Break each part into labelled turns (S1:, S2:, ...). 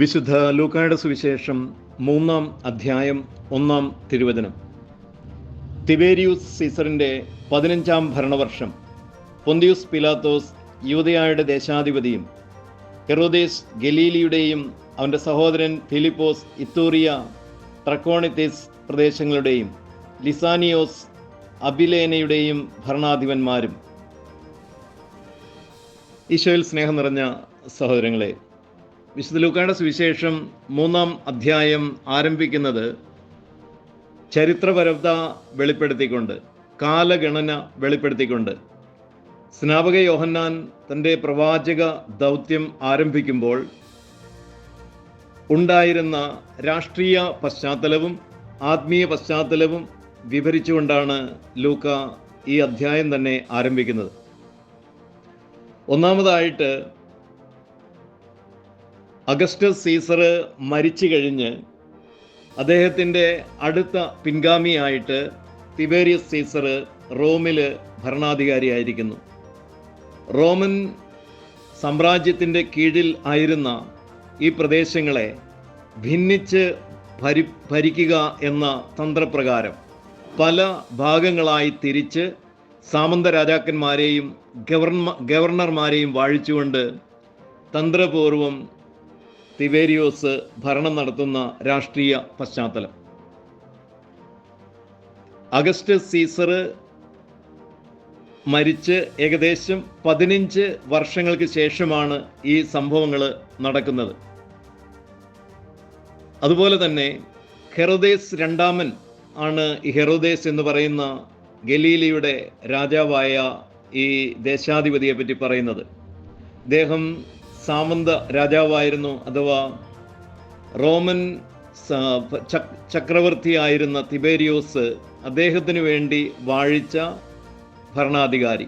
S1: വിശുദ്ധ ലൂക്കായുടെ സുവിശേഷം മൂന്നാം അധ്യായം ഒന്നാം തിരുവചനം. തിബേരിയൂസ് സീസറിന്റെ പതിനഞ്ചാം ഭരണവർഷം. പൊന്തിയൂസ് പിലാത്തോസ് യൂതയായുടെ ദേശാധിപതിയും ഹെറോദേസ് ഗലീലിയുടെയും അവന്റെ സഹോദരൻ ഫിലിപ്പോസ് ഇത്തൂറിയ ട്രക്കോണിത്തിസ് പ്രദേശങ്ങളുടെയും ലിസാനിയോസ് അബിലേനയുടെയും ഭരണാധിപന്മാരും. ഈശോയിൽ സ്നേഹം നിറഞ്ഞ സഹോദരങ്ങളെ വിശുദ്ധ ലൂക്കായുടെ സുവിശേഷം മൂന്നാം അധ്യായം ആരംഭിക്കുന്നത് ചരിത്രപരത വെളിപ്പെടുത്തിക്കൊണ്ട് കാലഗണന വെളിപ്പെടുത്തിക്കൊണ്ട്. സ്നാപക യോഹന്നാൻ തന്റെ പ്രവാചക ദൗത്യം ആരംഭിക്കുമ്പോൾ ഉണ്ടായിരുന്ന രാഷ്ട്രീയ പശ്ചാത്തലവും ആത്മീയ പശ്ചാത്തലവും വിവരിച്ചുകൊണ്ടാണ് ലൂക്ക ഈ അധ്യായം തന്നെ ആരംഭിക്കുന്നത്. ഒന്നാമതായിട്ട് അഗസ്റ്റസ് സീസർ മരിച്ചു കഴിഞ്ഞ് അദ്ദേഹത്തിന്റെ അടുത്ത പിൻഗാമിയായിട്ട് തിബേരിയസ് സീസർ റോമിൽ ഭരണാധികാരിയായിരിക്കുന്നു. റോമൻ സാമ്രാജ്യത്തിന്റെ കീഴിൽ ആയിരുന്ന ഈ പ്രദേശങ്ങളെ ഭിന്നിച്ച് ഭരി ഭരിക്കുക എന്ന തന്ത്രപ്രകാരം പല ഭാഗങ്ങളായി തിരിച്ച് സാമന്ത രാജാക്കന്മാരെയും ഗവർണ ഗവർണർമാരെയും വാഴിച്ചുകൊണ്ട് തന്ത്രപൂർവം തിവേരിയോസ് ഭരണം നടത്തുന്ന രാഷ്ട്രീയ പശ്ചാത്തലം. അഗസ്റ്റ് സീസർ മരിച്ച് ഏകദേശം പതിനഞ്ച് വർഷങ്ങൾക്ക് ശേഷമാണ് ഈ സംഭവങ്ങൾ നടക്കുന്നത്. അതുപോലെ തന്നെ ഹെറോദേസ് രണ്ടാമൻ ആണ് ഹെറോദേസ് എന്ന് പറയുന്ന ഗലീലിയുടെ രാജാവായ ഈ ദേശാധിപതിയെ പറ്റി പറയുന്നത്. അദ്ദേഹം സാമന്ത രാജാവായിരുന്നു അഥവാ റോമൻ ചക്രവർത്തിയായിരുന്ന തിബേരിയോസ് അദ്ദേഹത്തിന് വേണ്ടി വാഴിച്ച ഭരണാധികാരി.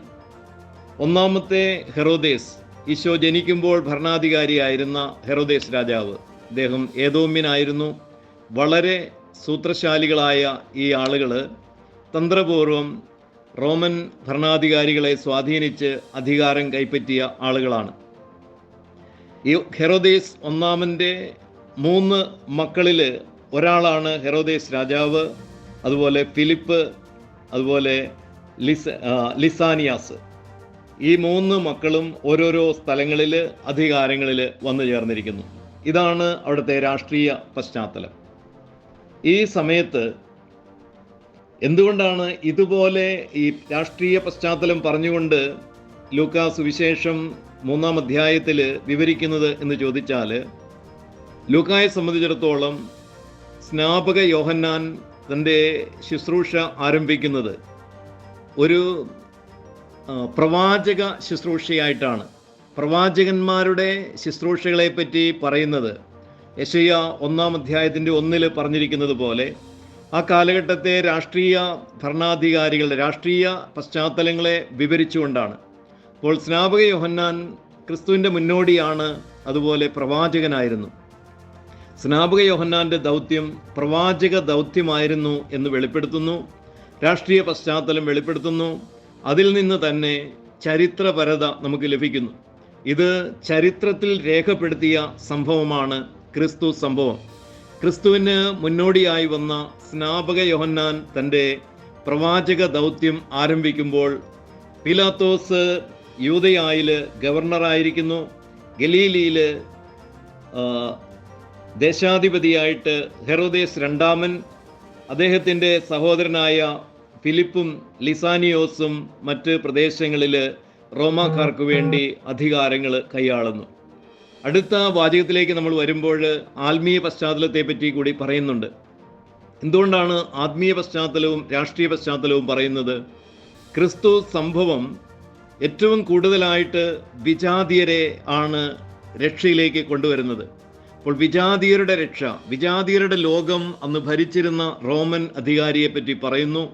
S1: ഒന്നാമത്തെ ഹെറോദേസ് ഈശോ ജനിക്കുമ്പോൾ ഭരണാധികാരിയായിരുന്ന ഹെറോദേസ് രാജാവ്. അദ്ദേഹം ഏതോമ്യനായിരുന്നു. വളരെ സൂത്രശാലികളായ ഈ ആളുകൾ തന്ത്രപൂർവം റോമൻ ഭരണാധികാരികളെ സ്വാധീനിച്ച് അധികാരം കൈപ്പറ്റിയ ആളുകളാണ്. ഈ ഹെറോദേസ് ഒന്നാമന്റെ മൂന്ന് മക്കളിൽ ഒരാളാണ് ഹെറോദേസ് രാജാവ് അതുപോലെ ഫിലിപ്പ് അതുപോലെ ലിസ ലിസാനിയാസ്. ഈ മൂന്ന് മക്കളും ഓരോരോ സ്ഥലങ്ങളിൽ അധികാരങ്ങളിൽ വന്നു ചേർന്നിരിക്കുന്നു. ഇതാണ് അവിടുത്തെ രാഷ്ട്രീയ പശ്ചാത്തലം. ഈ സമയത്ത് എന്തുകൊണ്ടാണ് ഇതുപോലെ ഈ രാഷ്ട്രീയ പശ്ചാത്തലം പറഞ്ഞുകൊണ്ട് ലൂക്കാ സുവിശേഷം മൂന്നാം അധ്യായത്തിൽ വിവരിക്കുന്നത് എന്ന് ചോദിച്ചാൽ ലൂക്കായെ സംബന്ധിച്ചിടത്തോളം സ്നാപക യോഹന്നാൻ തന്റെ ശുശ്രൂഷ ആരംഭിക്കുന്നത് ഒരു പ്രവാചക ശുശ്രൂഷയായിട്ടാണ്. പ്രവാചകന്മാരുടെ ശുശ്രൂഷകളെ പറ്റി പറയുന്നത് യശയ്യ ഒന്നാം അധ്യായത്തിന്റെ ഒന്നിൽ പറഞ്ഞിരിക്കുന്നത് പോലെ ആ കാലഘട്ടത്തെ രാഷ്ട്രീയ ഭരണാധികാരികളുടെ രാഷ്ട്രീയ പശ്ചാത്തലങ്ങളെ വിവരിച്ചുകൊണ്ടാണ്. അപ്പോൾ സ്നാപക യോഹന്നാൻ ക്രിസ്തുവിന്റെ മുന്നോടിയാണ് അതുപോലെ പ്രവാചകനായിരുന്നു. സ്നാപക യോഹന്നാന്റെ ദൗത്യം പ്രവാചക ദൗത്യമായിരുന്നു എന്ന് വെളിപ്പെടുത്തുന്നു. രാഷ്ട്രീയ പശ്ചാത്തലം വെളിപ്പെടുത്തുന്നു. അതിൽ നിന്ന് തന്നെ ചരിത്രപരത നമുക്ക് ലഭിക്കുന്നു. ഇത് ചരിത്രത്തിൽ രേഖപ്പെടുത്തിയ സംഭവമാണ് ക്രിസ്തു സംഭവം. ക്രിസ്തുവിന് മുന്നോടിയായി വന്ന സ്നാപക യോഹന്നാൻ തന്റെ പ്രവാചക ദൗത്യം ആരംഭിക്കുമ്പോൾ പിലാത്തോസ് യൂതയായിൽ ഗവർണറായിരിക്കുന്നു. ഗലീലിയിൽ ദേശാധിപതിയായിട്ട് ഹെറോദേസ് രണ്ടാമൻ അദ്ദേഹത്തിന്റെ സഹോദരനായ ഫിലിപ്പും ലിസാനിയോസും മറ്റ് പ്രദേശങ്ങളിൽ റോമാക്കാർക്ക് വേണ്ടി അധികാരങ്ങൾ കൈയാളുന്നു. അടുത്ത വാചകത്തിലേക്ക് നമ്മൾ വരുമ്പോൾ ആത്മീയ പശ്ചാത്തലത്തെ പറ്റി കൂടി പറയുന്നുണ്ട്. എന്തുകൊണ്ടാണ് ആത്മീയ പശ്ചാത്തലവും രാഷ്ട്രീയ പശ്ചാത്തലവും പറയുന്നത്? ക്രിസ്തു സംഭവം ഏറ്റവും കൂടുതലായിട്ട് വിജാതിയരെ ആണ് രക്ഷയിലേക്ക് കൊണ്ടുവരുന്നത്. അപ്പോൾ വിജാതിയരുടെ രക്ഷ വിജാതിയരുടെ ലോകം അന്ന് ഭരിച്ചിരുന്ന റോമൻ അധികാരിയെ പറ്റി പറയുന്നു.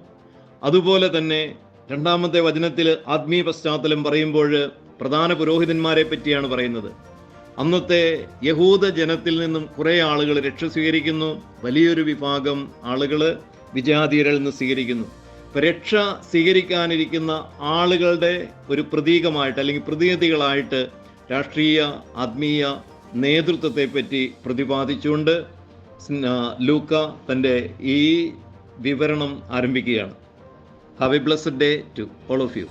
S1: അതുപോലെ തന്നെ രണ്ടാമത്തെ വചനത്തിൽ ആത്മീയ പശ്ചാത്തലം പറയുമ്പോൾ പ്രധാന പുരോഹിതന്മാരെ പറ്റിയാണ് പറയുന്നത്. അന്നത്തെ യഹൂദ ജനത്തിൽ നിന്നും കുറേ ആളുകൾ രക്ഷ സ്വീകരിക്കുന്നു. വലിയൊരു വിഭാഗം ആളുകൾ വിജാതീയരിൽ നിന്ന് സ്വീകരിക്കുന്നു. രക്ഷ സ്വീകരിക്കാനിരിക്കുന്ന ആളുകളുടെ ഒരു പ്രതീകമായിട്ട് അല്ലെങ്കിൽ പ്രതിനിധികളായിട്ട് രാഷ്ട്രീയ ആത്മീയ നേതൃത്വത്തെ പറ്റി പ്രതിപാദിച്ചുകൊണ്ട് ലൂക്ക തന്റെ ഈ വിവരണം ആരംഭിക്കുകയാണ്. Have a blessed day to all of you.